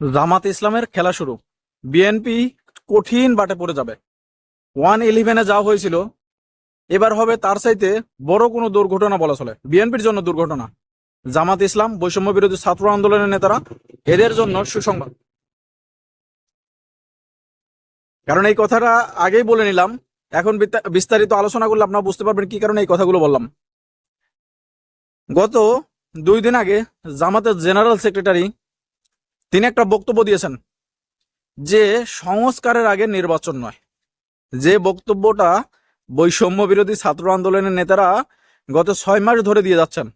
জামাত ইসলামের খেলা শুরু। বিএনপি কঠিন বাটে পড়ে যাবে। ওয়ান ইলেভেনে যা হয়েছিল, এবার হবে তার চাইতে বড় কোনো দুর্ঘটনা বলা চলে। বিএনপির জন্য দুর্ঘটনা। জামাত ইসলাম বৈষম্য বিরোধী ছাত্র আন্দোলনের নেতারা এদের জন্য সুসংবাদ। কারণ এই কথাটা আগেই বলে নিলাম। এখন বিস্তারিত আলোচনা করলে আপনারা বুঝতে পারবেন কি কারণে এই কথাগুলো বললাম। গত দুই দিন আগে জামাতের জেনারেল সেক্রেটারি তিনি একটা বক্তব্য দিয়েছেন যে সংস্কারের আগে নির্বাচন নয়। যে বক্তব্যটা বৈষম্য বিরোধী ছাত্র আন্দোলনের নেতারা গত ছয় মাস ধরে দিয়ে যাচ্ছেন।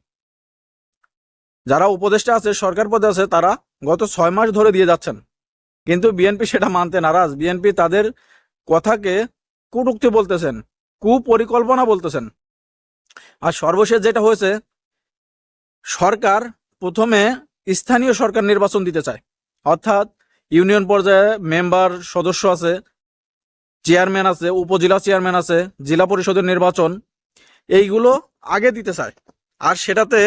যারা উপদেষ্টা আছে, সরকার পদে আছে, তারা গত ছয় মাস ধরে দিয়ে যাচ্ছেন। কিন্তু বিএনপি সেটা মানতে নারাজ। বিএনপি তাদের কথাকে কুটুক্তি বলতেছেন, কুপরিকল্পনা বলতেছেন। আর সর্বশেষ যেটা হয়েছে, সরকার প্রথমে স্থানীয় সরকার নির্বাচন দিতে চায়। অর্থাৎ ইউনিয়ন পর্যায়ে মেম্বার সদস্য আছে, চেয়ারম্যান আছে, উপজেলা চেয়ারম্যান আছে, জেলা পরিষদের নির্বাচন, এইগুলো আগে দিতে চায়। আর সেটাতে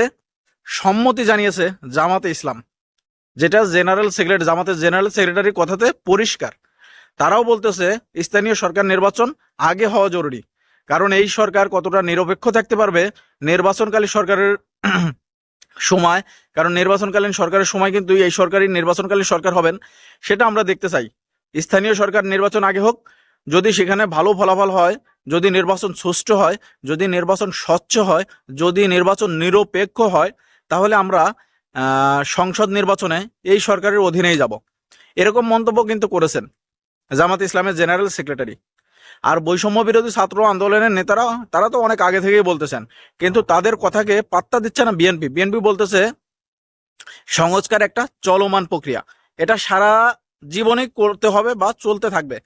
সম্মতি জানিয়েছে জামাতে ইসলাম, যেটা জেনারেল সেক্রেটারি, জামাতের জেনারেল সেক্রেটারির কথাতে পরিষ্কার। তারাও বলতেছে, স্থানীয় সরকার নির্বাচন আগে হওয়া জরুরি, কারণ এই সরকার কতটা নিরপেক্ষ থাকতে পারবে, নির্বাচনকালী সরকারের সময়, কারণ নির্বাচনকালীন সরকারের সময় কিন্তু এই সরকারি নির্বাচনকালীন সরকার হবেন, সেটা আমরা দেখতে চাই। স্থানীয় সরকার নির্বাচন আগে হোক, যদি সেখানে ভালো ফলাফল হয়, যদি নির্বাচন সুষ্ঠু হয়, যদি নির্বাচন স্বচ্ছ হয়, যদি নির্বাচন নিরপেক্ষ হয়, তাহলে আমরা সংসদ নির্বাচনে এই সরকারের অধীনেই যাব। এরকম মন্তব্য কিন্তু করেছেন জামাত ইসলামের জেনারেল সেক্রেটারি। আর বৈষম্য বিরোধী ছাত্র আন্দোলনের নেতারা, তারা তো অনেক আগে থেকেই বলতেছেন। কিন্তু তাদের কথাকে পাত্তা দিচ্ছে না বিএনপি। বিএনপি বলতেছে, সংস্কার একটা চলমান প্রক্রিয়া। এটা সারা জীবনে করতে হবে বা চলতে থাকবে।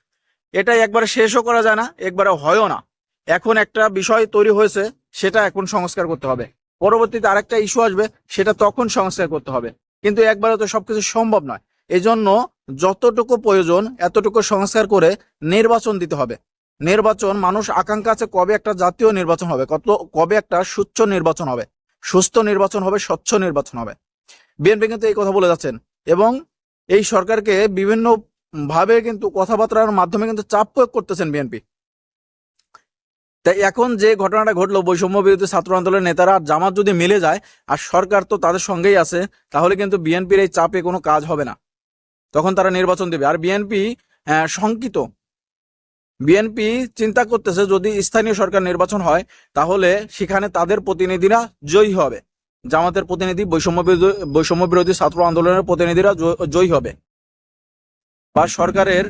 এটা একবারে শেষও করা যায় না, একবারে হয়ও না। এখন একটা বিষয় তৈরি হয়েছে, সেটা এখন সংস্কার করতে হবে। পরবর্তীতে আরেকটা ইস্যু আসবে, সেটা তখন সংস্কার করতে হবে। কিন্তু একবারে তো সবকিছু সম্ভব নয়। এজন্য যতটুকু প্রয়োজন, এতটুকু সংস্কার করে নির্বাচন দিতে হবে। নির্বাচন, মানুষ আকাঙ্ক্ষা আছে কবে একটা জাতীয় নির্বাচন হবে, কত, কবে একটা সুচ্ছ নির্বাচন হবে, সুস্থ নির্বাচন হবে, স্বচ্ছ নির্বাচন হবে। বিএনপি কিন্তু এই কথা বলে যাচ্ছেন এবং এই সরকারকে বিভিন্ন ভাবে কিন্তু কথাবার্তার মাধ্যমে কিন্তু চাপ প্রয়োগ করতেছেন বিএনপি তাই এখন যে ঘটনাটা ঘটলো, বৈষম্য বিরোধী ছাত্র আন্দোলনের নেতারা, আর জামাত যদি মিলে যায়, আর সরকার তো তাদের সঙ্গেই আছে, তাহলে কিন্তু বিএনপির এই চাপে কোনো কাজ হবে না। তখন তারা নির্বাচন দেবে। আর বিএনপি শঙ্কিত বিএনপি চিন্তা করতেছে, যদি স্থানীয় সরকার নির্বাচন হয়, তাহলে সেখানে তাদের প্রতিনিধিরা জয়ী হবে। জামাতের প্রতিনিধি, বৈষম্য বৈষম্য বিরোধী ছাত্র আন্দোলনের প্রতিনিধিরা জয়- হবে। বা সরকারের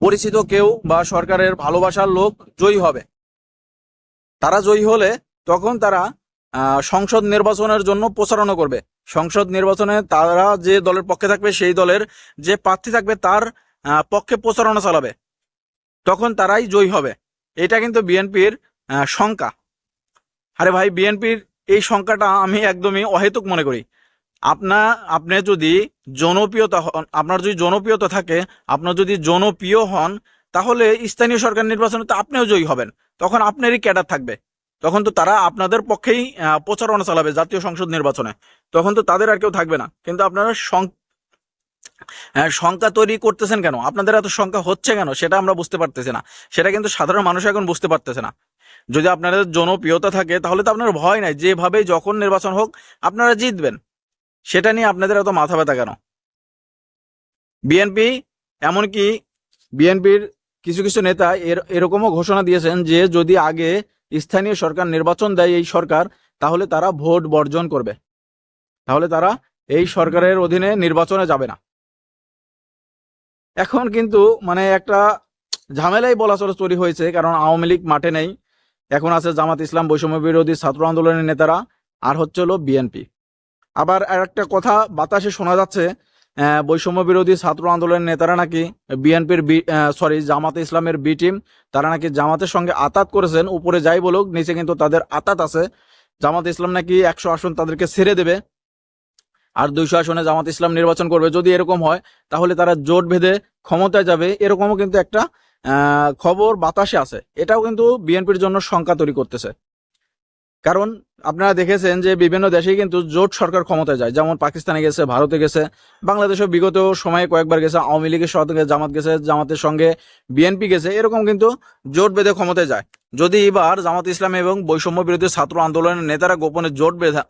পরিচিত কেউ বা সরকারের ভালোবাসার লোক জয়ী হবে। তারা জয়ী হলে তখন তারা সংসদ নির্বাচনের জন্য প্রচারণা করবে। সংসদ নির্বাচনে তারা যে দলের পক্ষে থাকবে, সেই দলের যে প্রার্থী থাকবে, তার পক্ষে প্রচারণা চালাবে। তখন তারাই জয়ী হবে। এটা কিন্তু বিএনপির শঙ্কা। আরে ভাই, বিএনপির এই সংখ্যাটা আমি একদমই অহেতুক মনে করি। আপনা, আপনি যদি জনপ্রিয়তা হন, আপনার যদি জনপ্রিয়তা থাকে, আপনার যদি জনপ্রিয় হন, তাহলে স্থানীয় সরকার নির্বাচনে তো আপনিও জয়ী হবেন। তখন আপনারই ক্যাডার থাকবে। তখন তো তারা আপনাদের পক্ষেই প্রচারণা চালাবে জাতীয় সংসদ নির্বাচনে। তখন তো তাদের আর কেউ থাকবে না। কিন্তু আপনারা আহ, সংখ্যা তৈরি করতেছেন কেন? আপনাদের এত সংখ্যা হচ্ছে কেন? সেটা আমরা বুঝতে পারতেছি না। সেটা কিন্তু সাধারণ মানুষ এখন বুঝতে পারতেছে না। যদি আপনাদের জনপ্রিয়তা থাকে তাহলে তো আপনার ভয় নাই। যেভাবেই যখন নির্বাচন হোক আপনারা জিতবেন। সেটা নিয়ে আপনাদের এত মাথা ব্যথা কেন? বিএনপি এমনকি বিএনপির কিছু কিছু নেতা এর এরকমও ঘোষণা দিয়েছেন যে যদি আগে স্থানীয় সরকার নির্বাচন দেয় এই সরকার, তাহলে তারা ভোট বর্জন করবে। তাহলে তারা এই সরকারের অধীনে নির্বাচনে যাবে না। এখন কিন্তু মানে একটা ঝামেলাই বলা চলে তৈরি হয়েছে, কারণ আওয়ামী লীগ মাঠে নেই। এখন আছে জামাত ইসলাম বৈষম্য বিরোধী ছাত্র আন্দোলনের নেতারা, আর হচ্ছে হলো বিএনপি। আবার একটা কথা বাতাসে শোনা যাচ্ছে বৈষম্য বিরোধী ছাত্র আন্দোলনের নেতারা নাকি বিএনপির সরি জামাতে ইসলামের বি টিম তারা নাকি জামাতের সঙ্গে আতাত করেছেন, উপরে যাই বলুক, নিচে কিন্তু তাদের আতাত আছে। জামাত ইসলাম নাকি একশো আসন তাদেরকে ছেড়ে দেবে আর দুইশো আসনে জামাত ইসলাম নির্বাচন করবে। যদি এরকম হয়, তাহলে তারা জোট বেঁধে ক্ষমতায় যাবে। এরকমও কিন্তু একটা খবর বাতাসে আছে। এটাও কিন্তু বিএনপির জন্য শঙ্কা তৈরি করতেছে। কারণ আপনারা দেখেছেন যে বিভিন্ন দেশে কিন্তু জোট সরকার ক্ষমতায় যায়। যেমন পাকিস্তানে গেছে, ভারতে গেছে, বাংলাদেশও বিগত সময়ে কয়েকবার গেছে, আওয়ামী লীগের সঙ্গে জামাত গেছে, জামাতের সঙ্গে বিএনপি গেছে, এরকম কিন্তু জোট বেঁধে ক্ষমতায় যায়। যদি এবার জামাত ইসলাম এবং বৈষম্য বিরোধী ছাত্র আন্দোলনের নেতারা গোপনে জোট বেঁধে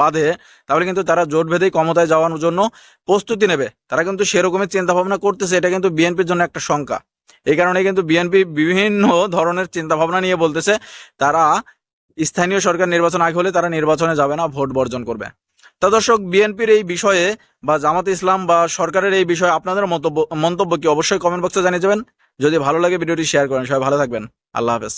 বাঁধে, তাহলে কিন্তু তারা জোট বেঁধেই ক্ষমতায় যাওয়ার জন্য প্রস্তুতি নেবে। তারা কিন্তু সেরকমই চিন্তা ভাবনা করতেছে, এটা কিন্তু বিএনপির জন্য একটা শঙ্কা। এই কারণে কিন্তু বিএনপি বিভিন্ন ধরনের চিন্তা ভাবনা নিয়ে বলতেছে, তারা স্থানীয় সরকার নির্বাচন আগে হলে তারা নির্বাচনে যাবে না, ভোট বর্জন করবে। তা দর্শক, বিএনপির এই বিষয়ে বা জামাত ইসলাম বা সরকারের এই বিষয়ে আপনাদের মন্তব্য মন্তব্য কি অবশ্যই কমেন্ট বক্সে জানিয়ে যাবেন। যদি ভালো লাগে ভিডিওটি শেয়ার করেন। সবাই ভালো থাকবেন। আল্লাহ হাফেজ।